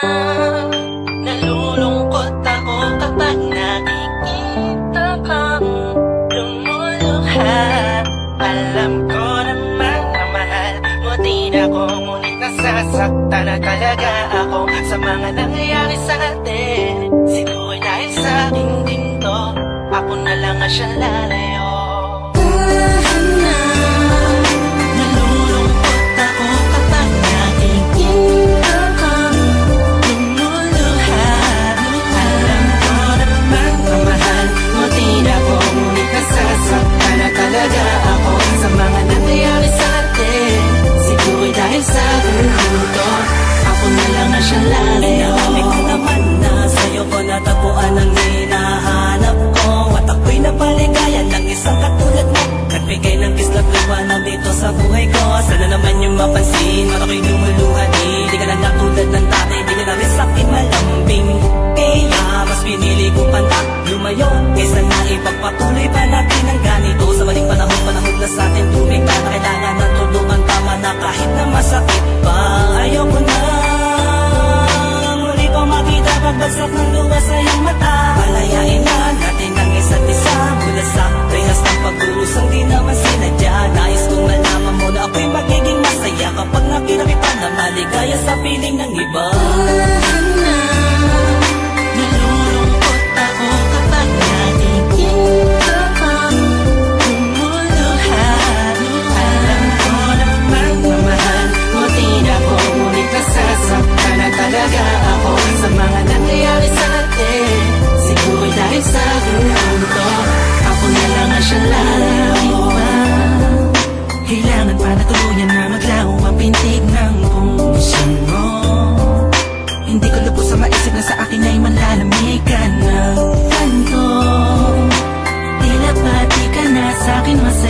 Nalulungkot ako kapag nakikita kang lumuluha Alam ko naman na mahal mo din ako Ngunit nasasaktan na talaga ako sa mga nangyayari sa atin. Siguro'y dahil sa akin din to Ako na lang siyang lalay. mundo Ako na lang ang siyang lalo Inaamit ko naman na sa'yo ko natagpuan ang hinahanap ko. At ako'y napaligayan ng isang katulad mo. Nagbigay ng kislap lawa na dito sa buhay ko. Sana naman yung mapansin mat Sa maisip na sa akin ay manlalamig ka na. Pan ko Tila pati ka na sa akin masaya